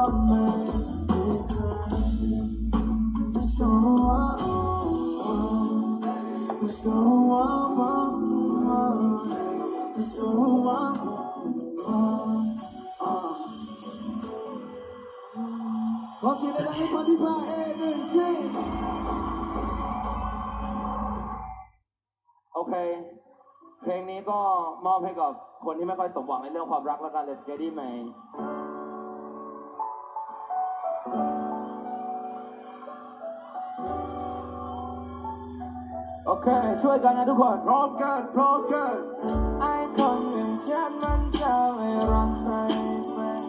ขอเสียงดังๆให้คนที่พาเอหนึ่งสิโอเค เพลงนี้ก็มอบให้กับคนที่ไม่ค่อยสมหวังในเรื่องความรักแล้วกัน Let's get it man โอ เคช่วยกันนะทุกคน พร้อมกัน พร้อมกัน ไอ้คนอย่างฉันมันจะไม่รักใครเป็น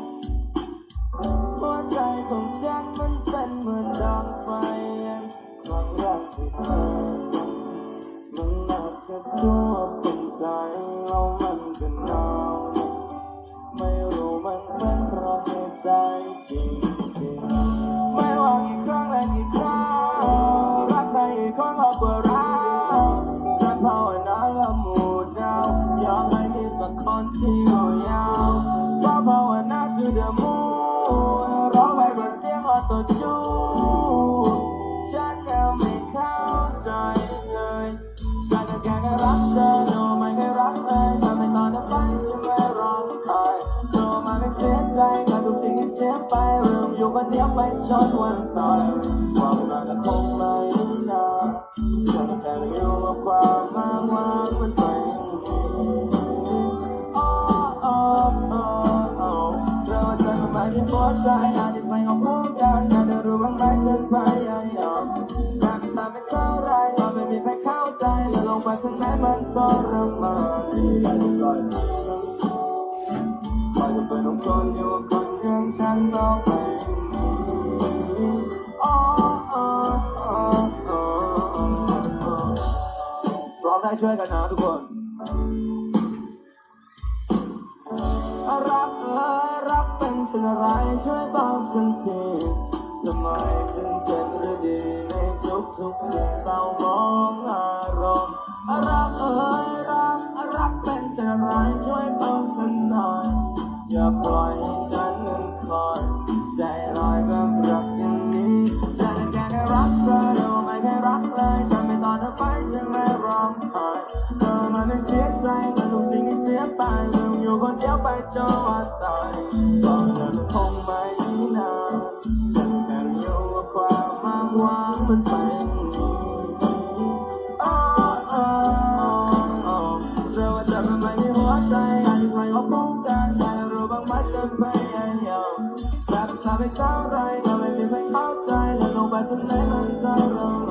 ริ่มอยู่คนเดียวไปจนวันตายความรักก็คงไม่นานฉันแค่อยู่กับความอ้างวางมันไปเราฉันก็ไม่ได้พอใจอาจจะไม่เอาพูดกันอากจะรู้บ้างไหมฉันพยายามแต่มันทำไม่เท่าไรก็ไม่มีใครเข้าใจและลงไปข้างในมันทรมานที่ได้ก่อนคอยจะเป็นของคนอยู่กับคนอย่างฉันต่อไป ได้ช่วยกันนะทุกคน รักเออรักเป็นเช่นไรช่วยบอกฉันทีทำไมถึงเจ็บหรือดีในทุกทุกเรื่องเศร้ามองอารมณ์รักเออรักรักเป็นเช่นไรช่วยบอกฉันหน่อย อย่าปล่อยให้ฉันนั้นคอย ไม่เสียใจกับทุกสิ่งที่เสียไปลืมอยู่คนเดียวไปจนวันตายตอนนั้นคงไม่นานฉันแค่อยู่กับความอ้างวางมันไปอย่างนี้เรื่าจะเป็นไม่มีหัวใจอาไม่ว่าพูดกันแต่รู้บ้างไหมฉันพยายาแต่ทำให้เท่าไรก็ไม่มีใครเข้าใจและลงไปข้างในมันจะร้อ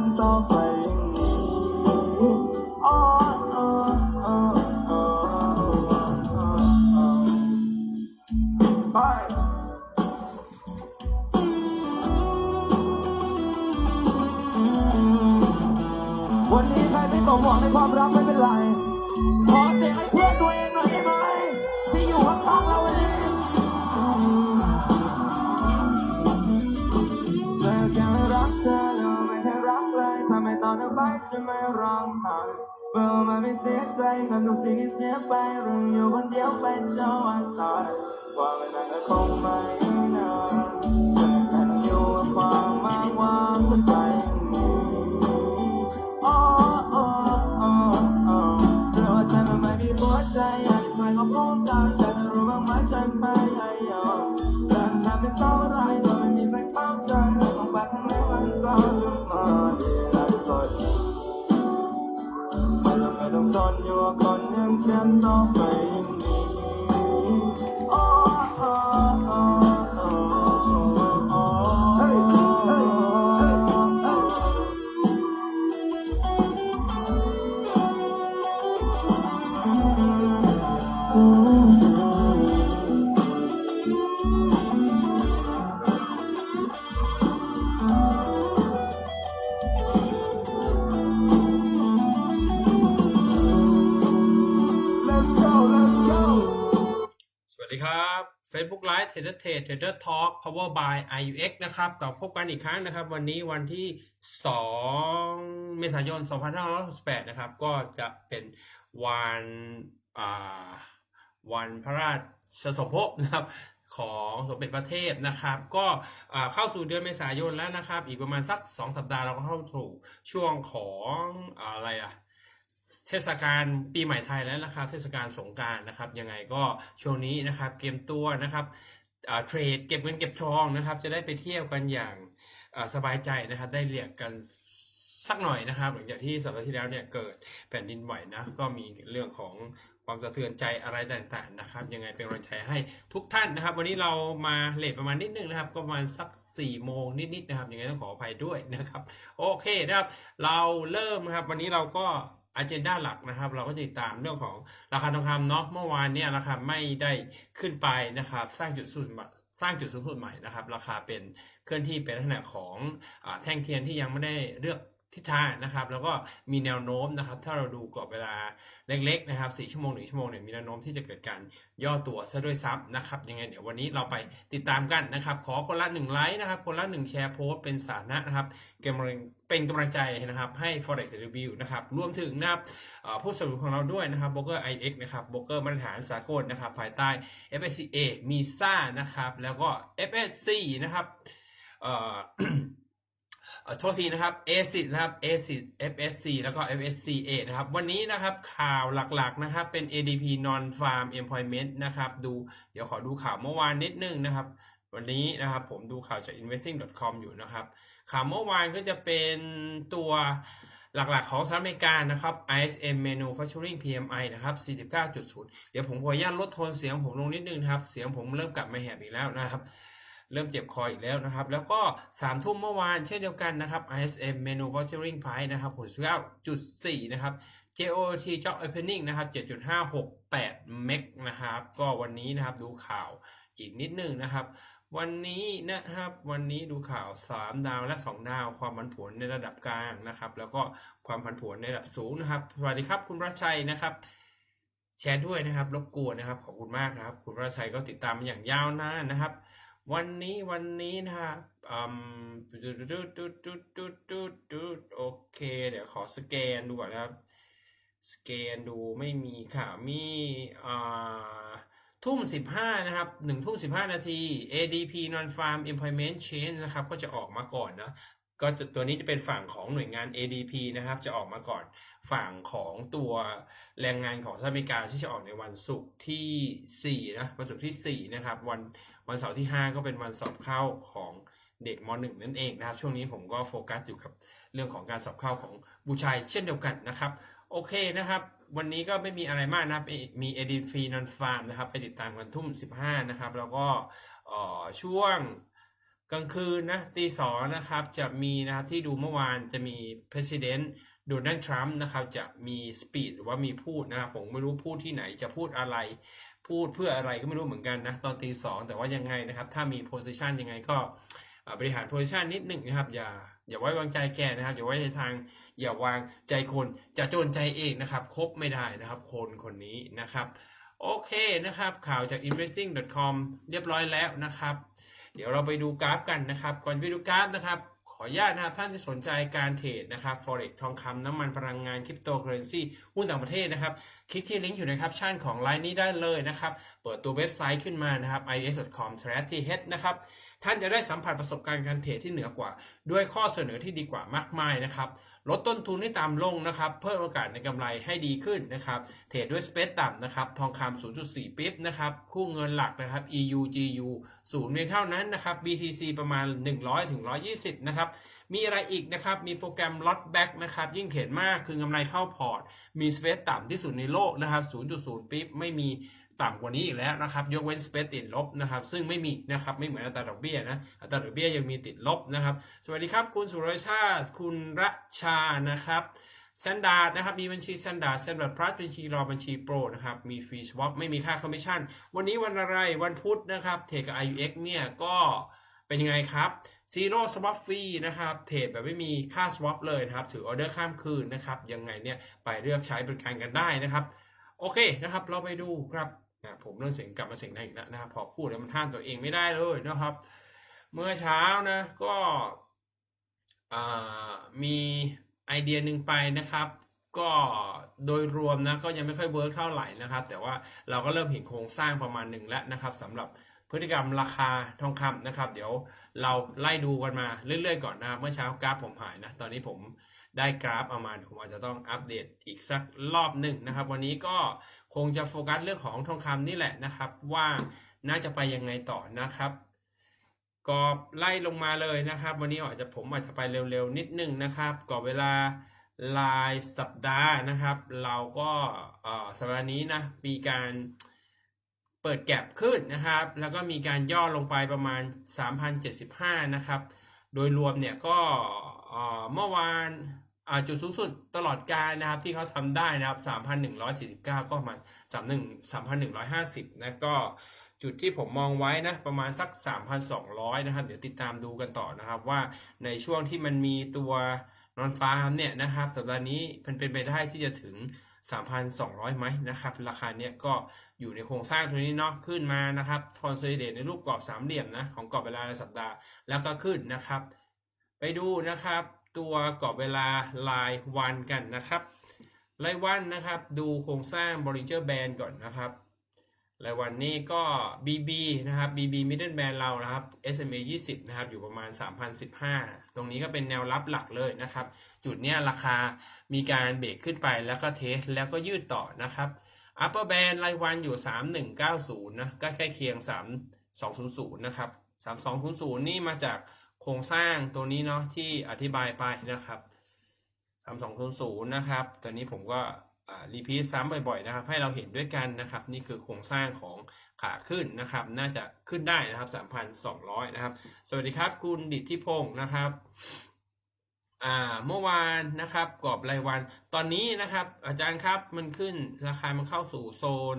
นต่อไปอย่างนี้โอ้โอ้โอ้โอ้โอ้โอ้ไปวันนี้ใครไม่สมหวังในความรักไม่เป็นไร ฉันไม่ร้องไห้เมื่อมันไม่เสียใจกับทุกสิ่งที่เสียไปเรื่องอยู่คนเดียวไปจนวันตายว่าไม่นานก็คงไม่ คนอ Trader Trade Trader Talk Power by IUX นะครับกับพบกันอีกครั้งนะครับ วันนี้วันที่ 2 เมษายน 2568 นะครับ ก็จะเป็นวันอ่าวันพระราชสมภพนะครับของสมเด็จพระเทพนะครับ ก็เข้าสู่เดือนเมษายนแล้วนะครับ อีกประมาณสัก 2 สัปดาห์เราก็เข้าสู่ช่วงของอะไรอะเทศกาลปีใหม่ไทยแล้วนะครับ เทศกาลสงการนะครับ ยังไงก็ช่วงนี้นะครับเกมตัวนะครับ เทรดเก็บเงินเก็บทองนะครับ จะได้ไปเที่ยวกันอย่างสบายใจนะครับ ได้เรียกกันสักหน่อยนะครับ หลังจากที่สัปดาห์ที่แล้วเนี่ยเกิดแผ่นดินไหวนะ ก็มีเรื่องของความสะเทือนใจอะไรต่างๆนะครับ ยังไงเป็นกำลังใจให้ทุกท่านนะครับ วันนี้เรามาเลทประมาณนิดนึงนะครับ ก็ประมาณสัก4ี่โมงนิดๆนะครับยังไงต้องขออภัยด้วยนะครับ โอเคนะครับ เราเริ่มนะครับ วันนี้เราก็ อ g e n d a หลักนะครับ เราก็จะติดตามเรื่องของราคาทองคำเนาะเมื่อวานเนี่ยราคาไม่ได้ขึ้นไปนะครับ สร้างจุดสูงสุดสร้างจุดสูงสุดใหม่นะครับ ราคาเป็นเคลื่อนที่เป็นลักษณะของอแท่งเทียนที่ยังไม่ได้เลือก ทิศทางนะครับ แล้วก็มีแนวโน้มนะครับ ถ้าเราดูกรอบเวลาเล็ก ๆ นะครับ4ชั่วโมง1ชั่วโมงเนี่ยมีแนวโน้มที่จะเกิดการย่อตัวซะด้วยซ้ำนะครับยังไงเดี๋ยววันนี้เราไปติดตามกันนะครับ ขอคนละ1ไลค์นะครับ คนละ1แชร์โพสต์เป็นสาระนะครับกำลังเป็นกำลังใจนะครับให้ forex review นะครับรวมถึงนะครับผู้สนับสนุนของเราด้วยนะครับ b r o k e r IX นะครับ b r o k e r มาตรฐานสากลนะครับ ภายใต้ FSCA MISA นะครับ แล้วก็ FSC นะครับเอ่อ โทษทีนะครับ ACID นะครับ ACID FSC แล้วก็ FSCA นะครับ วันนี้นะครับข่าวหลักๆนะครับเป็น ADP Non Farm Employment นะครับ ดูเดี๋ยวขอดูข่าวเมื่อวานนิดนึงนะครับ วันนี้นะครับผมดูข่าวจาก investing.com อยู่นะครับ ข่าวเมื่อวานก็จะเป็นตัวหลักๆของสหรัฐอเมริกานะครับ ISM Manufacturing PMI นะครับ 49.0 เดี๋ยวผมขออนุญาตลดโทนเสียงผมลงนิดนึงนะครับ เสียงผมเริ่มกลับมาแหบอีกแล้วนะครับ เริ่มเจ็บคออีกแล้วนะครับ แล้วก็3ทุ่มเมื่อวานเช่นเดียวกันนะครับ ISM Manufacturing Price นะครับ69.4 นะครับ JOT Job Opening นะครับ 7.568 เมกนะครับ ก็วันนี้นะครับดูข่าวอีกนิดนึงนะครับ วันนี้นะครับวันนี้ดูข่าว 3 ดาวและ 2 ดาว ความผันผวนในระดับกลางนะครับ แล้วก็ความผันผวนในระดับสูงนะครับ สวัสดีครับคุณรัชชัยนะครับแชร์ด้วยนะครับรบกวนนะครับขอบคุณมากนะครับ คุณรัชชัยก็ติดตามอย่างยาวนานนะครับ วันนี้วันนี้นะครับอืมดูดูดูดูดูดูดูโอเค เดี๋ยวขอสแกนดูก่อนครับ สแกนดูไม่มีค่ะ มีอ่าทุ่มสิบห้านะครับหนึ่งทุ่มสิบห้านาที ADP Non Farm Employment Change นะครับ ก็จะออกมาก่อนนะ ก็จะตัวนี้จะเป็นฝั่งของหน่วยงาน ADP นะครับ จะออกมาก่อนฝั่งของตัวแรงงานของสหรัฐอเมริกาที่จะออกในวันศุกร์ที่4นะวันศุกร์ที่4นะครับวันวันเสาร์ที่ 5 ก็เป็นวันสอบเข้าของเด็กม .1 นั่นเองนะครับ ช่วงนี้ผมก็โฟกัสอยู่กับเรื่องของการสอบเข้าของบูชัยเช่นเดียวกันนะครับ โอเคนะครับ วันนี้ก็ไม่มีอะไรมากนะครับมี ADP Non Farm นะครับ ไปติดตามกันทุ่ม 15 นะครับ แล้วก็ช่วง กลางคืนนะตีสองนะครับจะมีนะครับที่ดูเมื่อวานจะมี President โดนัลด์ทรัมป์นะครับจะมีสปีดหรือว่ามีพูดนะครับผมไม่รู้พูดที่ไหนจะพูดอะไร พูดเพื่ออะไรก็ไม่รู้เหมือนกันนะตอนตีสองแต่ว่ายังไงนะครับถ้ามีโพสิชันยังไงก็บริหารโพสิชันนิดหนึ่งนะครับอย่าอย่าไว้วางใจแกนะครับ อย่าไว้ในทาง อย่าวางใจคนจะโจนใจเองนะครับคบไม่ได้นะครับ คนคนนี้นะครับ โอเคนะครับ ข่าวจาก investing.com เรียบร้อยแล้วนะครับ เดี๋ยวเราไปดูกราฟกันนะครับ ก่อนไปดูกราฟนะครับ ขออนุญาตนะครับท่านที่สนใจการเทรดนะครับ forex ทองคำน้ำมันพลังงานคริปโตเคอเรนซีหุ้นต่างประเทศนะครับ คลิกที่ลิงก์อยู่ในแคปชั่นของไลน์นี้ได้เลยนะครับ เปิดตัวเว็บไซต์ขึ้นมานะครับ is.com/th นะครับท่านจะได้สัมผัสประสบการณ์การเทรดที่เหนือกว่า ด้วยข้อเสนอที่ดีกว่ามากมายนะครับ ลดต้นทุนให้ต่ำลงนะครับ เพิ่มโอกาสในกำไรให้ดีขึ้นนะครับ เทรดด้วยสเปซต่ำนะครับ ทองคำ0.4 ปิ๊บนะครับ คู่เงินหลักนะครับ EU GU ศูนเพียงเท่านั้นนะครับ BTC ประมาณ 100ถึง120 นะครับ มีอะไรอีกนะครับ มีโปรแกรม Lot Back นะครับ ยิ่งเทรดมากคือกำไรเข้าพอร์ต มีสเปซต่ำที่สุดในโลกนะครับ 0.0 ปิ๊บไม่มี ต่ำกว่านี้อีกแล้วนะครับ ยกเว้นสเปซติดลบนะครับ ซึ่งไม่มีนะครับ ไม่เหมือนอัตราดอกเบี้ยนะ อัตราดอกเบี้ยยังมีติดลบนะครับ สวัสดีครับ คุณสุรชาติ คุณรัชานะครับ s แ a นดาร์ดนะครับ มีบัญชี s แ a นดาร์ด s แ a นดาร์ดพลัสบัญชีรอบัญชีโปรนะครับ มีฟรีสวอปไม่มีค่าคอมมิชชั่น วันนี้วันอะไร วันพุธนะครับเทรดกับ IUX เนี่ยก็เป็นยังไงครับ Zero Swap ฟรีนะครับเทรดแบบไม่มีค่า swap เลยนะครับ ถือออเดอร์ข้ามคืนนะครับ ยังไงเนี่ยไปเลือกใช้บริการกันได้นะครับ โอเคนะครับ เราไปดูครับ นะผมเรื่องเสียงกลับมาเสียงดังอีกแล้วนะครับพอพูดแล้วมันห้ามตัวเองไม่ได้เลยนะครับ เมื่อเช้านะก็มีไอเดียหนึ่งไปนะครับ ก็โดยรวมนะก็ยังไม่ค่อยเวิร์กเท่าไหร่นะครับ แต่ว่าเราก็เริ่มเห็นโครงสร้างประมาณหนึ่งแล้วนะครับสำหรับพฤติกรรมราคาทองคำนะครับ เดี๋ยวเราไล่ดูกันมาเรื่อยๆก่อนนะเมื่อเช้ากราฟผมหายนะ ตอนนี้ผม ได้กราฟประมาณผมอาจจะต้องอัปเดตอีกสักรอบหนึ่งนะครับ วันนี้ก็คงจะโฟกัสเรื่องของทองคำนี่แหละนะครับ ว่าน่าจะไปยังไงต่อนะครับก็ไล่ลงมาเลยนะครับ วันนี้อาจจะผมอาจจะไปเร็วๆนิดนึงนะครับกรอบเวลารายสัปดาห์นะครับ เราก็อ่อสัปดาห์นี้นะมีการเปิดแก็บขึ้นนะครับ แล้วก็มีการย่อลงไปประมาณ 3,075 นะครับ โดยรวมเนี่ยก็เอ่อเมื่อวาน จุดสูงสุดตลอดการนะครับที่เขาทำได้นะครับ 3,149 ก็ประมาณ31 3,150 นะก็จุดที่ผมมองไว้นะประมาณสัก 3,200 นะครับ เดี๋ยวติดตามดูกันต่อนะครับว่าในช่วงที่มันมีตัวนอนฟาร์มเนี่ยนะครับสัปดาห์นี้มันเป็นไปได้ที่จะถึง 3,200 ไหมนะครับ ราคาเนี้ยก็อยู่ในโครงสร้างตรงนี้เนาะขึ้นมานะครับคอนโซลิเดตในรูปกรอบสามเหลี่ยมนะของกรอบเวลารายสัปดาห์แล้วก็ขึ้นนะครับ ไปดูนะครับ ตัวกรอบเวลารายวันกันนะครับ รายวันนะครับดูโครงสร้าง Bollinger Band ก่อนนะครับ รายวันนี้ก็ BB นะครับ BB Middle Band เรานะครับ SMA 20 นะครับ อยู่ประมาณ 3,015 ตรงนี้ก็เป็นแนวรับหลักเลยนะครับ จุดเนี้ยราคามีการเบรกขึ้นไปแล้วก็เทสแล้วก็ยืดต่อนะครับ Upper Band รายวันอยู่ 3190 นะก็ใกล้เคียง 3200 นะครับ 3200 นี่มาจาก โครงสร้างตัวนี้เนาะที่อธิบายไปนะครับ3200นย์นะครับตอนนี้ผมก็รีพีทซ้ำบ่อยๆนะครับ ให้เราเห็นด้วยกันนะครับ นี่คือโครงสร้างของขาขึ้นนะครับ น่าจะขึ้นได้นะครับ 3,200 นะครับ สวัสดีครับ คุณดิทิพงศ์นะครับเมื่อวานนะครับกรอบรายวัน ตอนนี้นะครับ อาจารย์ครับมันขึ้นราคามันเข้าสู่โซน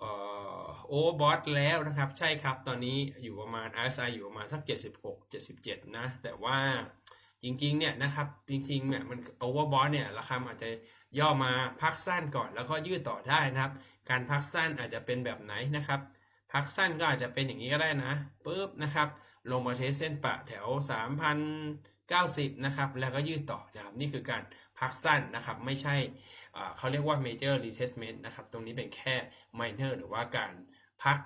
โอเวอร์บอทแล้วนะครับ ใช่ครับตอนนี้อยู่ประมาณ RSI อยู่ประมาณสัก 76 77 นะ แต่ว่าจริงๆเนี่ยนะครับ จริงๆเนี่ยมันโอเวอร์บอทเนี่ยราคาอาจจะย่อมาพักสั้นก่อนแล้วก็ยืดต่อได้นะครับ การพักสั้นอาจจะเป็นแบบไหนนะครับ พักสั้นก็อาจจะเป็นอย่างนี้ก็ได้นะปุ๊บนะครับ ลงมาเทสเส้นปะแถว 3,090 นะครับ แล้วก็ยืดต่อนะครับนี่คือการ พักสั้นนะครับ ไม่ใช่เขาเรียกว่า major retracement นะครับ ตรงนี้เป็นแค่ minor หรือว่าการพัก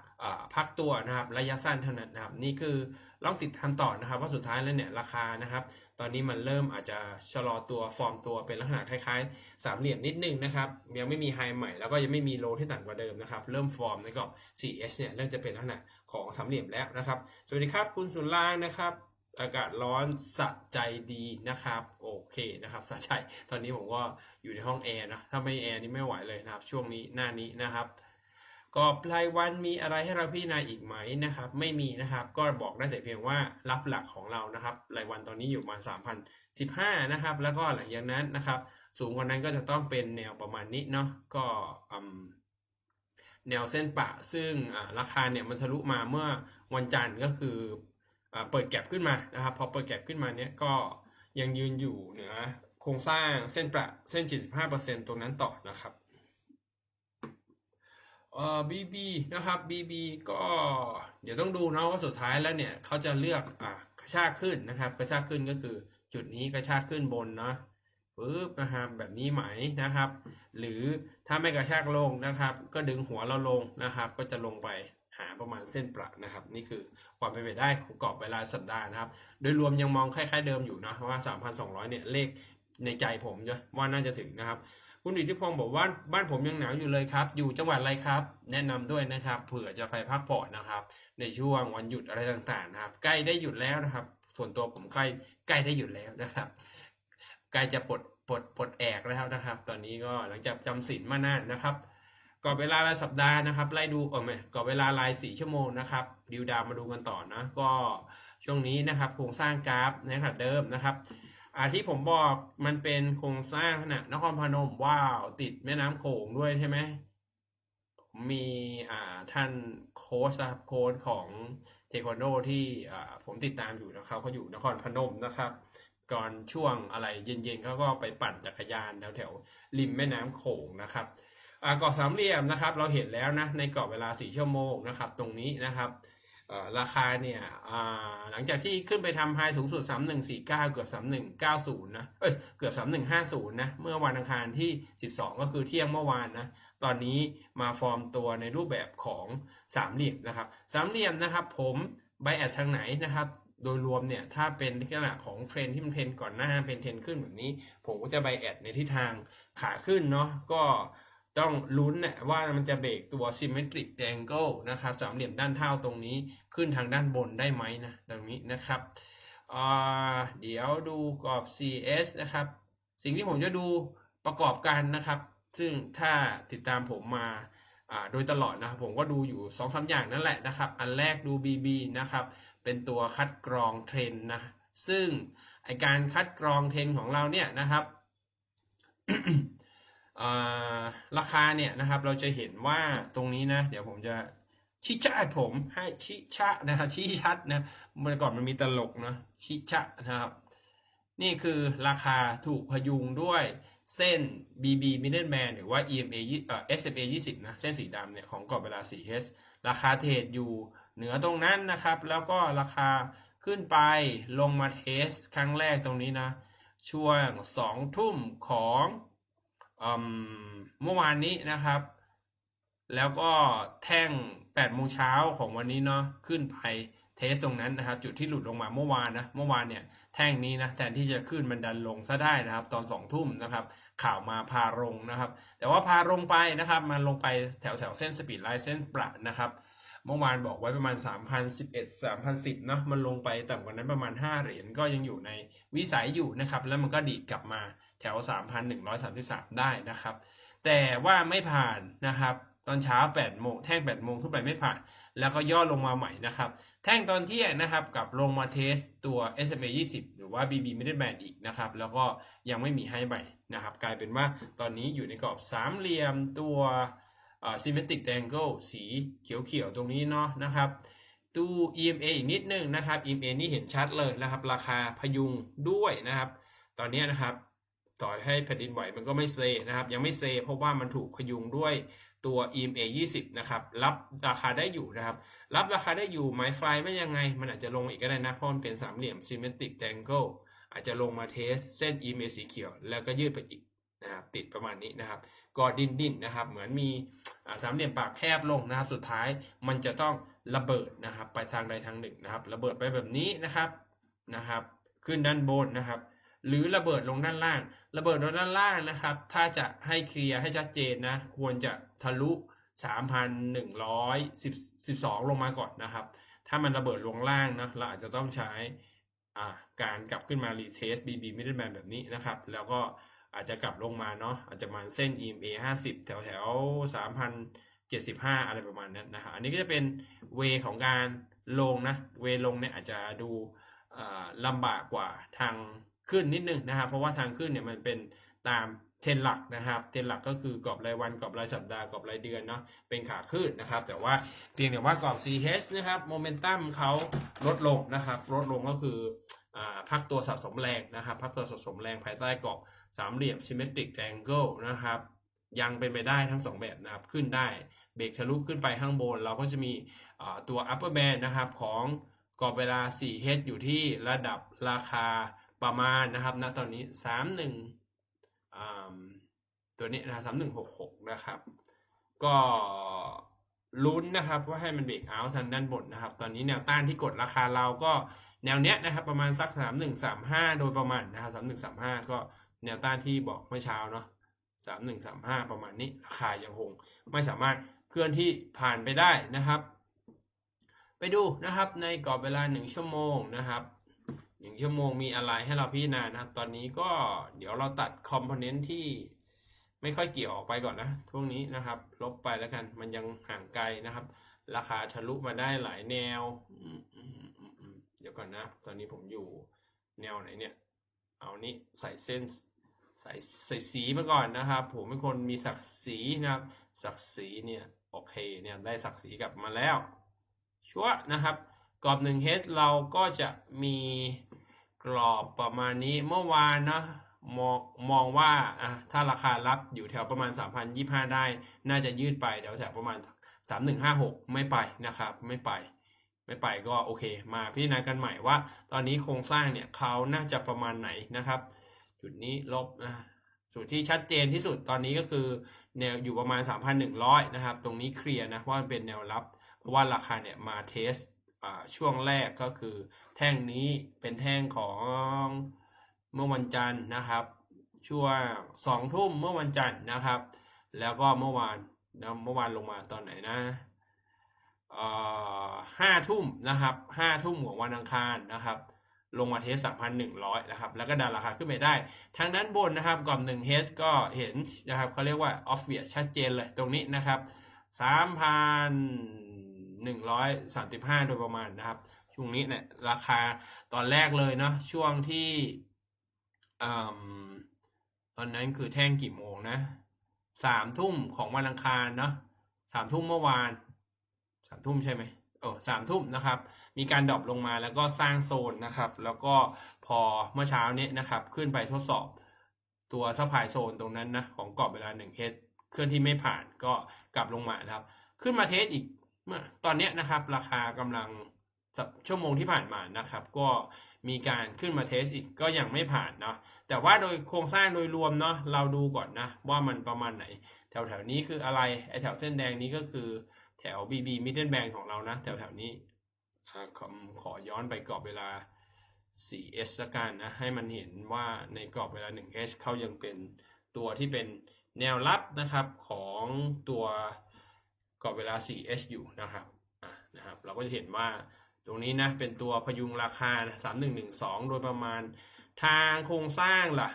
พักตัวนะครับระยะสั้นเท่านั้นนะครับ นี่คือลองติดตามต่อนะครับ ว่าสุดท้ายแล้วเนี่ยราคานะครับ ตอนนี้มันเริ่มอาจจะชะลอตัวฟอร์มตัวเป็นลักษณะคล้ายๆ สามเหลี่ยมนิดนึงนะครับ ยังไม่มีไฮใหม่แล้วก็ยังไม่มีโลที่ต่ำกว่าเดิมนะครับ เริ่มฟอร์มในกรอบ 4S เนี่ยเริ่มจะเป็นลักษณะของสามเหลี่ยมแล้วนะครับ สวัสดีครับคุณสุรางนะครับ อากาศร้อนสะใจดีนะครับ โอเคนะครับสะใจ ตอนนี้ผมก็อยู่ในห้องแอร์นะถ้าไม่แอร์นี่ไม่ไหวเลยนะครับ ช่วงนี้หน้านี้นะครับกรอบรายวันมีอะไรให้เราพิจารณาอีกไหมนะครับ ไม่มีนะครับ ก็บอกได้แต่เพียงว่ารับหลักของเรานะครับรายวันตอนนี้อยู่ประมาณ3,015นะครับ แล้วก็หลังจากนั้นนะครับ สูงกว่านั้นก็จะต้องเป็นแนวประมาณนี้เนาะก็แนวเส้นปะซึ่งราคาเนี่ยมันทะลุมาเมื่อวันจันทร์ก็คือ เปิดแก็บขึ้นมานะครับพอเปิดแก็บขึ้นมาเนี่ยก็ยังยืนอยู่เหนือโครงสร้างเส้นประเส้น 75%ตรงนั้นต่อนะครับเอ่อ BB นะครับ BB ก็เดี๋ยวต้องดูนะว่าสุดท้ายแล้วเนี่ยเขาจะเลือกอ่ากระชากขึ้นนะครับ กระชากขึ้นก็คือจุดนี้กระชากขึ้นบนเนาะปึ๊บนะครับแบบนี้ไหมนะครับ หรือถ้าไม่กระชากลงนะครับ ก็ดึงหัวเราลงนะครับ ก็จะลงไป หาประมาณเส้นประนะครับ นี่คือความเป็นไปได้ของกรอบเวลาสัปดาห์นะครับ โดยรวมยังมองคล้ายๆเดิมอยู่นะว่า 3,200 เนี่ยเลขในใจผมจะว่าน่าจะถึงนะครับ คุณอิทธิพงศ์บอกว่าบ้านผมยังหนาวอยู่เลยครับ อยู่จังหวัดอะไรครับ แนะนำด้วยนะครับ เผื่อจะไปพักผ่อนนะครับ ในช่วงวันหยุดอะไรต่างๆนะครับ ใกล้ได้หยุดแล้วนะครับ ส่วนตัวผมใกล้ใกล้ได้หยุดแล้วนะครับ ใกล้จะปลดปลดปลดแอกแล้วนะครับ ตอนนี้ก็หลังจากจำศีลมานานนะครับ กรอบเวลารายสัปดาห์นะครับไล่ดูเออไม่กรอบเวลารายสี่ชั่วโมงนะครับดิวดาวมาดูกันต่อนะก็ช่วงนี้นะครับโครงสร้างกราฟในขนาดเดิมนะครับอ่าที่ผมบอกมันเป็นโครงสร้างขนาดนครพนมว้าวติดแม่น้ำโขงด้วยใช่ไหมมีอ่าท่านโค้ชนะครับโค้ชของเทควันโดที่อ่าผมติดตามอยู่นะครับเขาอยู่นครพนมนะครับ ก่อนช่วงอะไรเย็นๆเขาก็ไปปั่นจักรยานแถวๆริมแม่น้ำโขงนะครับ อ่ากรอบสามเหลี่ยมนะครับ เราเห็นแล้วนะในกรอบเวลา 4 ชั่วโมงนะครับ ตรงนี้นะครับราคาเนี่ยหลังจากที่ขึ้นไปทำไฮสูงสุด 3149 เกือบ 3190 นะเอ้ยเกือบ 3150 นะ เมื่อวันอังคารที่ 12 ก็คือเที่ยงเมื่อวานนะ ตอนนี้มาฟอร์มตัวในรูปแบบของสามเหลี่ยมนะครับ สามเหลี่ยมนะครับผมไบแอดทางไหนนะครับ โดยรวมเนี่ย ถ้าเป็นลักษณะของเทรนที่มันเทรนก่อนหน้าเป็นเทรนขึ้นแบบนี้ ผมก็จะไบแอดในทิศทางขาขึ้นเนาะก็ ต้องลุ้นนะว่ามันจะเบรกตัว symmetric triangle นะครับสามเหลี่ยมด้านเท่าตรงนี้ขึ้นทางด้านบนได้ไหมนะตรงนี้นะครับเดี๋ยวดูกรอบ CS นะครับ สิ่งที่ผมจะดูประกอบกันนะครับ ซึ่งถ้าติดตามผมมาโดยตลอดนะครับผมก็ดูอยู่2อสอย่างนั่นแหละนะครับ อันแรกดู BB นะครับ เป็นตัวคัดกรองเทรนนะ ซึ่งไอการคัดกรองเทรนของเราเนี่ยนะครับ ราคาเนี่ยนะครับเราจะเห็นว่าตรงนี้นะ เดี๋ยวผมจะชี้ชะผมให้ชี้ชะนะครับชี้ชัดนะเมื่อก่อนมันมีตลกนะชี้ชะนะครับ นี่คือราคาถูกพยุงด้วยเส้น BB Middle Man หรือว่า EMA เอ่อ SMA 20 นะ เส้นสีดำเนี่ยของกรอบเวลา 4H ราคาเทรดอยู่เหนือตรงนั้นนะครับ แล้วก็ราคาขึ้นไปลงมาเทสครั้งแรกตรงนี้นะ ช่วง 2 ทุ่มของ เมื่อวานนี้นะครับ แล้วก็แท่ง8โมงเช้าของวันนี้เนาะขึ้นไปเทสตรงนั้นนะครับ จุดที่หลุดลงมาเมื่อวานนะเมื่อวานเนี่ยแท่งนี้นะแทนที่จะขึ้นมันดันลงซะได้นะครับ ตอน2ทุ่มนะครับ ข่าวมาพาลงนะครับ แต่ว่าพาลงไปนะครับ มันลงไปแถวแถวเส้นสปีดไลน์เส้นประนะครับเมื่อวานบอกไว้ประมาณ 3,011 3,010เนาะมันลงไปต่ำกว่านั้นประมาณ 5 เหรียญก็ยังอยู่ในวิสัยอยู่นะครับ แล้วมันก็ดีดกลับมา ถว 3,133 ได้นะครับ แต่ว่าไม่ผ่านนะครับ ตอนเช้า8โมงแท่ง8โมงขึ้นไปไม่ผ่าน แล้วก็ย่อลงมาใหม่นะครับ แท่งตอนเที่ยงนะครับกับลงมาเทสตัว SMA 20 หรือว่า BB Middle Band อีกนะครับ แล้วก็ยังไม่มีให้ใหม่นะครับ กลายเป็นว่าตอนนี้อยู่ในกรอบสามเหลี่ยมตัวอ่า symmetric triangle สีเขียวๆ ตรงนี้เนาะนะครับตู้ EMA อีกนิดนึงนะครับ EMA นี่เห็นชัดเลยนะครับ ราคาพยุงด้วยนะครับ ตอนนี้นะครับ ต่อให้แผ่นดินไหวมันก็ไม่เซนะครับ ยังไม่เซ เพราะว่ามันถูกพยุงด้วยตัว EMA 20 นะครับ รับราคาได้อยู่นะครับ รับราคาได้อยู่หมายไฟไม่ยังไง มันอาจจะลงอีกก็ได้นะเพราะมันเป็นสามเหลี่ยม symmetric triangle อาจจะลงมาเทสเส้น EMA สีเขียว แล้วก็ยืดไปอีกนะครับติดประมาณนี้นะครับก็ดินดินนะครับ เหมือนมีสามเหลี่ยมปากแคบลงนะครับ สุดท้ายมันจะต้องระเบิดนะครับ ไปทางใดทางหนึ่งนะครับ ระเบิดไปแบบนี้นะครับนะครับ ขึ้นด้านบนนะครับ หรือระเบิดลงด้านล่าง ระเบิดลงด้านล่างนะครับ ถ้าจะให้เคลียร์ให้ชัดเจนนะ ควรจะทะลุ 3,112 ลงมาก่อนนะครับ ถ้ามันระเบิดลงล่างนะเราอาจจะต้องใช้อ่าการกลับขึ้นมารีเทส BB Middle Band แบบนี้นะครับ แล้วก็อาจจะกลับลงมาเนาะอาจจะมาเส้น EMA 50 แถวแถว3,075 อะไรประมาณนั้นนะครับอันนี้ก็จะเป็นเวของการลงนะ เวลงเนี่ยอาจจะดูลำบากกว่าทาง ขึ้นนิดนึงนะครับ เพราะว่าทางขึ้นเนี่ยมันเป็นตามเทรนหลักนะครับ เทรนหลักก็คือกรอบรายวันกรอบรายสัปดาห์กรอบรายเดือนเนาะเป็นขาขึ้นนะครับ แต่ว่าเพียงแต่ว่ากรอบ CH นะครับโมเมนตัมเขาลดลงนะครับ ลดลงก็คืออพักตัวสะสมแรงนะครับพักตัวสะสมแรงภายใต้กรอบสามเหลี่ยม symmetric angle นะครับ ยังเป็นไปได้ทั้งสองแบบนะครับ ขึ้นได้เบรกทะลุขึ้นไปข้างบน เราก็จะมีตัว upper band นะครับของกรอบเวลา 4H อยู่ที่ระดับราคา ประมาณนะครับณตอนนี้31อ่าตัวนี้นะ3166นะครับ ก็ลุ้นนะครับว่าให้มันเบรกเอาท์ทางด้านบนนะครับ ตอนนี้แนวต้านที่กดราคาเราก็แนวเนี้ยนะครับ ประมาณสัก3135โดยประมาณนะครับ3135ก็แนวต้านที่บอกเมื่อเช้าเนาะ3135ประมาณนี้ราคายังคงไม่สามารถเคลื่อนที่ผ่านไปได้นะครับ ไปดูนะครับในกรอบเวลา1ชั่วโมงนะครับ 1ชั่วโมงมีอะไรให้เราพิจารณานะครับ ตอนนี้ก็เดี๋ยวเราตัดคอมโพเนนต์ที่ไม่ค่อยเกี่ยวออกไปก่อนนะช่วงนี้นะครับ ลบไปแล้วกัน มันยังห่างไกลนะครับ ราคาทะลุมาได้หลายแนว เดี๋ยวก่อนนะ ตอนนี้ผมอยู่แนวไหนเนี่ย เอานี้ใส่เส้นใส่ใส่สีมาก่อนนะครับ ผมเป็นคนมีศักดิ์ศรีนะครับ ศักดิ์ศรีเนี่ยโอเคเนี่ยได้ศักดิ์ศรีกลับมาแล้ว ชัวนะครับกรอบหนึ่งเฮดเราก็จะมี กรอบประมาณนี้เมื่อวานเนะมองมองว่าอะถ้าราคารับอยู่แถวประมาณ 3,025 ได้ น่าจะยืดไปแถวแถวประมาณ 3156 ไม่ไปนะครับ ไม่ไป ไม่ไปก็โอเค มาพิจารณากันใหม่ว่า ตอนนี้โครงสร้างเนี่ยเขาน่าจะประมาณไหนนะครับ จุดนี้ลบนะจุดที่ชัดเจนที่สุดตอนนี้ก็คือแนวอยู่ประมาณ 3,100 นะครับ ตรงนี้เคลียร์นะว่าเป็นแนวรับ เพราะว่าราคาเนี่ยมาเทส ช่วงแรกก็คือแท่งนี้เป็นแท่งของเมื่อวันจันทร์นะครับ ช่วงสองทุ่มเมื่อวันจันทร์นะครับ แล้วก็เมื่อวานเมื่อวานลงมาตอนไหนนะห้าทุ่มนะครับห้าทุ่มของวันอังคารนะครับ ลงมาเทสสามพันหนึ่งร้อยนะครับ แล้วก็ดันราคาขึ้นไปได้ทางด้านบนนะครับกรอบหนึ่งเฮสก็เห็นนะครับเขาเรียกว่าออฟเฟียชัดเจนเลยตรงนี้นะครับสามพัน หนึ่งร้อยสามสิบห้าโดยประมาณนะครับ ช่วงนี้เนี่ยราคาตอนแรกเลยเนาะช่วงที่อตอนนั้นคือแท่งกี่โมงนะสามทุ่มของวันอังคารเนาะสามทุ่มเมื่อวานสามทุ่มใช่ไหมโอ้สามทุ่มนะครับ มีการดรอปลงมาแล้วก็สร้างโซนนะครับ แล้วก็พอเมื่อเช้านี้นะครับ ขึ้นไปทดสอบตัวซัพายโซนตรงนั้นนะของกรอบเวลา1เฮดเคลื่อนที่ไม่ผ่านก็กลับลงมานะครับ ขึ้นมาเทสอีก ตอนนี้นะครับราคากำลังชั่วโมงที่ผ่านมานะครับ ก็มีการขึ้นมาเทสอีกก็ยังไม่ผ่านเนาะแต่ว่าโดยโครงสร้างโดยรวมเนาะเราดูก่อนนะว่ามันประมาณไหน แถวแถวนี้คืออะไรไอแถวเส้นแดงนี้ก็คือแถว BB Middle Band ของเรานะแถวแถวนี้ขอขอย้อนไปกรอบเวลา 4S ละกันนะ ให้มันเห็นว่าในกรอบเวลา 1H เขายังเป็นตัวที่เป็นแนวรับนะครับของตัว กรอบเวลา 4H อยู่นะครับอะนะครับ เราก็จะเห็นว่าตรงนี้นะเป็นตัวพยุงราคานะ3112 โดยประมาณทางโครงสร้างล่ะ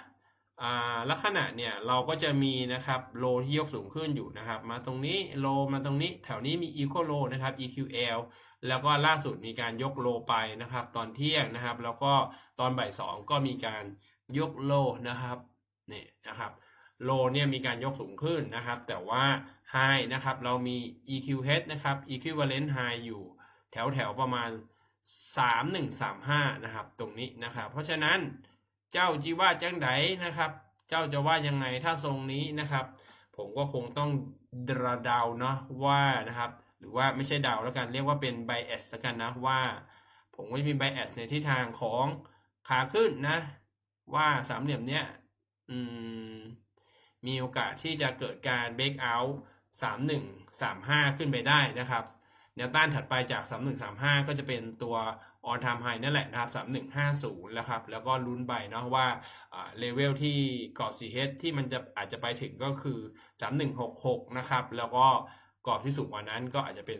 อ่าลักษณะเนี่ยเราก็จะมีนะครับโลที่ยกสูงขึ้นอยู่นะครับ มาตรงนี้โลมาตรงนี้แถวนี้มี equal low นะครับ EQL แล้วก็ล่าสุดมีการยกโลไปนะครับ ตอนเที่ยงนะครับ แล้วก็ตอนบ่ายสองก็มีการยกโลนะครับนี่นะครับโลเนี่ยมีการยกสูงขึ้นนะครับ แต่ว่า high นะครับ เรามี EQH นะครับ equivalent high อยู่แถวแถวประมาณ 3135 นะครับ ตรงนี้นะครับ เพราะฉะนั้นเจ้าจีว่าจังไดนะครับ เจ้าจะว่ายังไงถ้าทรงนี้นะครับ ผมก็คงต้องดราดาวเนาะว่านะครับ หรือว่าไม่ใช่ดาวแล้วกันเรียกว่าเป็น bias แล้วกันนะว่า ผมก็จะมี bias ในทิศทางของขาขึ้นนะ ว่าสามเหลี่ยมเนี้ยอืมมีโอกาสที่จะเกิดการ break out สามหนึ่งสามห้าขึ้นไปได้นะครับแนวต้านถัดไปจาก 3135 ก็จะเป็นตัว on time high นั่นแหละนะครับ 3150 แล้วครับ แล้วก็ลุ้นไปเนาะว่าเลเวลที่เกาะ 4H ที่มันจะอาจจะไปถึงก็คือ 3166 นะครับ แล้วก็กรอบที่สูงกว่านั้นก็อาจจะเป็น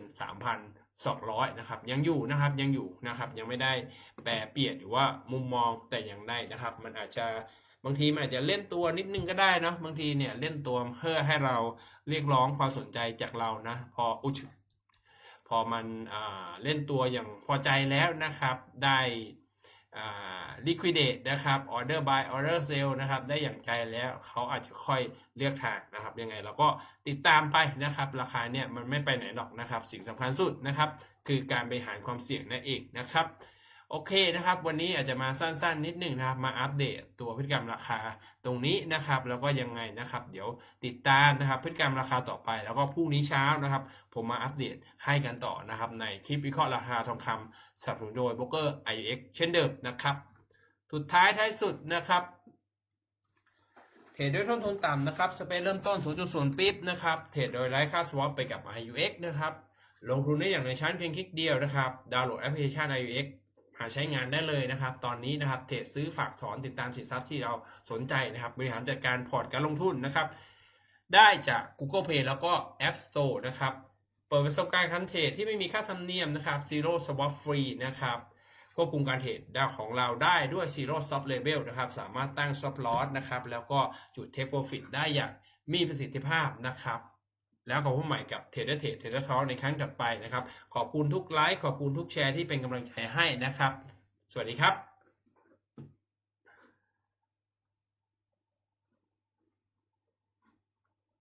3,200 นะครับ ยังอยู่นะครับ ยังอยู่นะครับ ยังไม่ได้แปรเปลี่ยนหรือว่ามุมมองแต่อย่างใดนะครับ มันอาจจะ บางทีมันอาจจะเล่นตัวนิดนึงก็ได้เนาะบางทีเนี่ยเล่นตัวเพื่อให้เราเรียกร้องความสนใจจากเรานะพออุชพอมันเล่นตัวอย่างพอใจแล้วนะครับได้ liquidate นะครับ order by order sell นะครับได้อย่างใจแล้วเขาอาจจะค่อยเลือกทางนะครับ ยังไงเราก็ติดตามไปนะครับ ราคาเนี่ยมันไม่ไปไหนหรอกนะครับ สิ่งสำคัญสุดนะครับ คือการบริหารความเสี่ยงนั่นเองนะครับ โอเคนะครับ วันนี้อาจจะมาสั้นๆ นิดหนึ่งนะครับ มาอัปเดตตัวพฤติกรรมราคาตรงนี้นะครับ แล้วก็ยังไงนะครับ เดี๋ยวติดตามนะครับ พฤติกรรมราคาต่อไป แล้วก็พรุ่งนี้เช้านะครับ ผมมาอัปเดตให้กันต่อนะครับ ในคลิปวิเคราะห์ราคาทองคำสับสนุนโดยโบรกเกอร์ IUX เช่นเดิมนะครับสุดท้ายท้ายสุดนะครับเทรดด้วยต้นทุนต่ำนะครับสเปซเริ่มต้น 0.0ปิ๊บนะครับเทรดโดยไร้ค่า swap ไปกับ IUX นะครับลงทุนได้อย่างในชั้นเพียงคลิกเดียวนะครับดาวน์โหลดแอปพลิเคชัน IUX หาใช้งานได้เลยนะครับ ตอนนี้นะครับเทรดซื้อฝากถอนติดตามสินทรัพย์ที่เราสนใจนะครับ บริหารจัดการพอร์ตการลงทุนนะครับ ได้จาก Google Play แล้วก็ App Store นะครับ เปิดประสบการณ์การเทรดที่ไม่มีค่าธรรมเนียมนะครับ Zero Swap Free นะครับควบคุมการเทรดได้ของเราได้ด้วย Zero Stop Label นะครับ สามารถตั้ง Stop Loss นะครับ แล้วก็จุด Take Profit ได้อย่างมีประสิทธิภาพนะครับ แล้วขอบคุณใหม่กับเทรดเดอร์เทรดเทรดเดอร์ทอในครั้งถัดไปนะครับ ขอบคุณทุกไลค์ขอบคุณทุกแชร์ที่เป็นกำลังใจให้นะครับ สวัสดีครับ